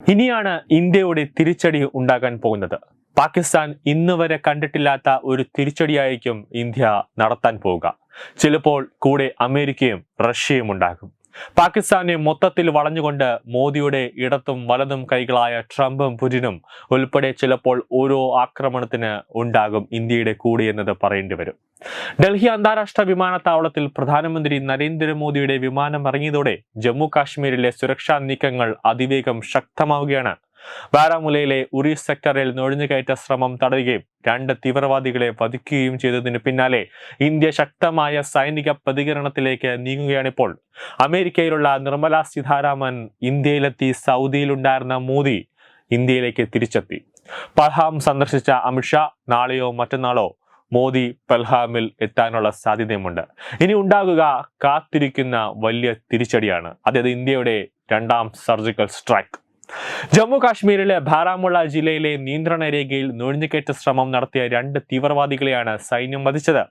ഇനിയാണ് ഇന്ത്യയുടെ തിരിച്ചടി ഉണ്ടാകാൻ പോകുന്നത്. പാകിസ്ഥാൻ ഇന്ന് വരെ കണ്ടിട്ടില്ലാത്ത ഒരു തിരിച്ചടിയായിരിക്കും ഇന്ത്യ നടത്താൻ പോവുക. ചിലപ്പോൾ കൂടെ അമേരിക്കയും റഷ്യയും ഉണ്ടാകും. പാകിസ്ഥാനെ മൊത്തത്തിൽ വളഞ്ഞുകൊണ്ട് മോദിയുടെ ഇടത്തും വലതും കൈകളായ ട്രംപും പുടിനും ഉൾപ്പെടെ ചിലപ്പോൾ ഓരോ ആക്രമണത്തിന് ഉണ്ടാകും ഇന്ത്യയുടെ കൂടെ എന്നത് പറയേണ്ടി വരും. ഡൽഹി അന്താരാഷ്ട്ര വിമാനത്താവളത്തിൽ പ്രധാനമന്ത്രി നരേന്ദ്രമോദിയുടെ വിമാനം ഇറങ്ങിയതോടെ ജമ്മു കാശ്മീരിലെ സുരക്ഷാ നീക്കങ്ങൾ അതിവേഗം ശക്തമാവുകയാണ്. ബാരാമുലയിലെ ഉറി സെക്ടറിൽ നുഴഞ്ഞുകയറ്റ ശ്രമം തടയുകയും രണ്ട് തീവ്രവാദികളെ വധിക്കുകയും ചെയ്തതിന് പിന്നാലെ ഇന്ത്യ ശക്തമായ സൈനിക പ്രതികരണത്തിലേക്ക് നീങ്ങുകയാണിപ്പോൾ. അമേരിക്കയിലുള്ള നിർമ്മല സീതാരാമൻ ഇന്ത്യയിലെത്തി സൗദിയിലുണ്ടായിരുന്ന മോദി ഇന്ത്യയിലേക്ക് തിരിച്ചെത്തി. പൽഹാം സന്ദർശിച്ച അമിത്ഷാ നാളെയോ മറ്റന്നാളോ മോദി പൽഹാമിൽ എത്താനുള്ള സാധ്യതയുമുണ്ട്. ഇനി ഉണ്ടാകുക കാത്തിരിക്കുന്ന വലിയ തിരിച്ചടിയാണ്. അതായത് ഇന്ത്യയുടെ രണ്ടാം സർജിക്കൽ സ്ട്രൈക്ക്. ജമ്മു കാശ്മീരിലെ ബാരാമുള്ള ജില്ലയിലെ നിയന്ത്രണ രേഖയിൽ നുഴഞ്ഞുകയറ്റ ശ്രമം നടത്തിയ രണ്ട് തീവ്രവാദികളെയാണ് സൈന്യം വധിച്ചത്.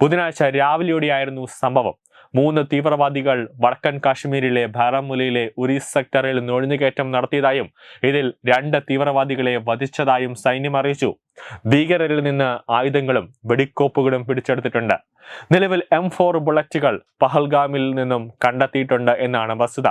ബുധനാഴ്ച രാവിലെയോടെയായിരുന്നു സംഭവം. മൂന്ന് തീവ്രവാദികൾ വടക്കൻ കാശ്മീരിലെ ബാരാമുലയിലെ ഉരി സെക്ടറിൽ നുഴഞ്ഞുകയറ്റം നടത്തിയതായും ഇതിൽ രണ്ട് തീവ്രവാദികളെ വധിച്ചതായും സൈന്യം അറിയിച്ചു. ഭീകരരിൽ നിന്ന് ആയുധങ്ങളും വെടിക്കോപ്പുകളും പിടിച്ചെടുത്തിട്ടുണ്ട്. നിലവിൽ എം ഫോർ ബുള്ളറ്റുകൾ പഹൽഗാമിൽ നിന്നും കണ്ടെത്തിയിട്ടുണ്ട് എന്നാണ് വസ്തുത.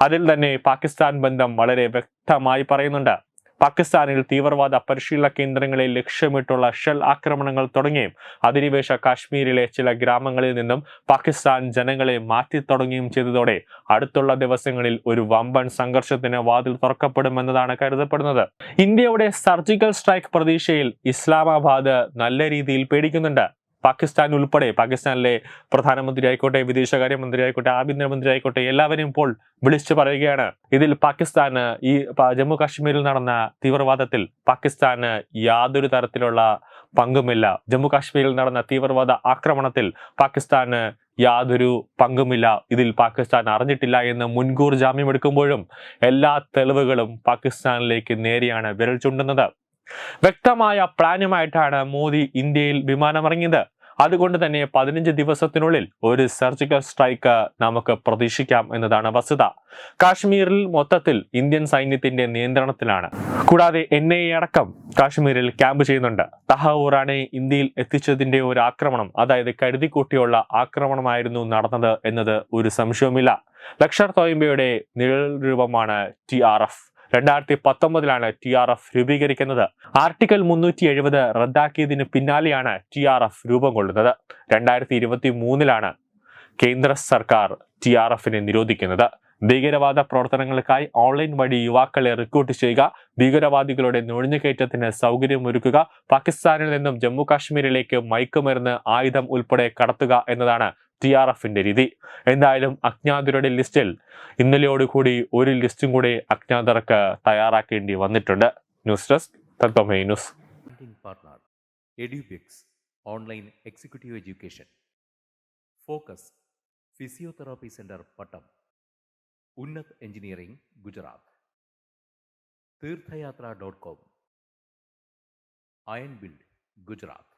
അതിൽ തന്നെ പാകിസ്ഥാൻ ബന്ധം വളരെ വ്യക്തമായി പറയുന്നുണ്ട്. പാകിസ്ഥാനിൽ തീവ്രവാദ പരിശീലന കേന്ദ്രങ്ങളെ ലക്ഷ്യമിട്ടുള്ള ഷെൽ ആക്രമണങ്ങൾ തുടങ്ങിയും അധിനിവേശ കാശ്മീരിലെ ചില ഗ്രാമങ്ങളിൽ നിന്നും പാകിസ്ഥാൻ ജനങ്ങളെ മാറ്റി തുടങ്ങുകയും ചെയ്തതോടെ അടുത്തുള്ള ദിവസങ്ങളിൽ ഒരു വമ്പൻ സംഘർഷത്തിന് വാതിൽ തുറക്കപ്പെടുമെന്നതാണ് കരുതപ്പെടുന്നത്. ഇന്ത്യയുടെ സർജിക്കൽ സ്ട്രൈക്ക് പ്രതീക്ഷയിൽ ഇസ്ലാമാബാദ് നല്ല രീതിയിൽ പേടിക്കുന്നുണ്ട്. പാകിസ്ഥാൻ ഉൾപ്പെടെ പാകിസ്ഥാനിലെ പ്രധാനമന്ത്രി ആയിക്കോട്ടെ വിദേശകാര്യമന്ത്രി ആയിക്കോട്ടെ ആഭ്യന്തരമന്ത്രി ആയിക്കോട്ടെ എല്ലാവരും ഇപ്പോൾ വിളിച്ചു പറയുകയാണ്. ഇതിൽ പാകിസ്ഥാന് ഈ ജമ്മു കാശ്മീരിൽ നടന്ന തീവ്രവാദത്തിൽ പാകിസ്ഥാന് യാതൊരു തരത്തിലുള്ള പങ്കുമില്ല. ജമ്മു കാശ്മീരിൽ നടന്ന തീവ്രവാദ ആക്രമണത്തിൽ പാകിസ്ഥാന് യാതൊരു പങ്കുമില്ല. ഇതിൽ പാകിസ്ഥാൻ അറിഞ്ഞിട്ടില്ല എന്ന് മുൻകൂർ ജാമ്യമെടുക്കുമ്പോഴും എല്ലാ തെളിവുകളും പാകിസ്ഥാനിലേക്ക് നേരെയാണ് വിരൽ ചൂണ്ടുന്നത്. വ്യക്തമായ പ്ലാനുമായിട്ടാണ് മോദി ഇന്ത്യയിൽ വിമാനമിറങ്ങിയത്. അതുകൊണ്ട് തന്നെ പതിനഞ്ച് ദിവസത്തിനുള്ളിൽ ഒരു സർജിക്കൽ സ്ട്രൈക്ക് നമുക്ക് പ്രതീക്ഷിക്കാം എന്നതാണ് വസ്തുത. കാശ്മീരിൽ മൊത്തത്തിൽ ഇന്ത്യൻ സൈന്യത്തിന്റെ നിയന്ത്രണത്തിലാണ്. കൂടാതെ എൻ ഐ അടക്കം കാശ്മീരിൽ ക്യാമ്പ് ചെയ്യുന്നുണ്ട്. തഹവൂറാനെ ഇന്ത്യയിൽ എത്തിച്ചതിന്റെ ഒരു ആക്രമണം. അതായത് കരുതിക്കൂട്ടിയുള്ള ആക്രമണമായിരുന്നു നടന്നത് എന്നത് ഒരു സംശയവുമില്ല. ലക്ഷർ തോയമ്പയുടെ നിഴൽ രൂപമാണ് ടി ആർ എഫ്. രണ്ടായിരത്തി പത്തൊമ്പതിലാണ് ടി ആർ എഫ് രൂപീകരിക്കുന്നത്. ആർട്ടിക്കൽ മുന്നൂറ്റി എഴുപത് റദ്ദാക്കിയതിന് പിന്നാലെയാണ് ടി ആർ എഫ് രൂപം കൊള്ളുന്നത്. രണ്ടായിരത്തി ഇരുപത്തി മൂന്നിലാണ് കേന്ദ്ര സർക്കാർ ടി ആർ എഫിനെ നിരോധിക്കുന്നത്. ഭീകരവാദ പ്രവർത്തനങ്ങൾക്കായി ഓൺലൈൻ വഴി യുവാക്കളെ റിക്രൂട്ട് ചെയ്യുക ഭീകരവാദികളുടെ നുഴഞ്ഞുകയറ്റത്തിന് സൗകര്യമൊരുക്കുക പാകിസ്ഥാനിൽ നിന്നും ജമ്മു കാശ്മീരിലേക്ക് മയക്കുമരുന്ന് ആയുധം ഉൾപ്പെടെ കടത്തുക എന്നതാണ് ടി ആർ എഫിന്റെ രീതി. എന്തായാലും അജ്ഞാതരുടെ ലിസ്റ്റിൽ ഇന്നലെയോടുകൂടി ഒരു ലിസ്റ്റും കൂടി അജ്ഞാതർക്ക് തയ്യാറാക്കേണ്ടി വന്നിട്ടുണ്ട്. News desk Tatwamayi news. Online executive education focus physiotherapy centre Pattom Unnath engineering Gujarat Theerthayathra dot com iron build Gujarat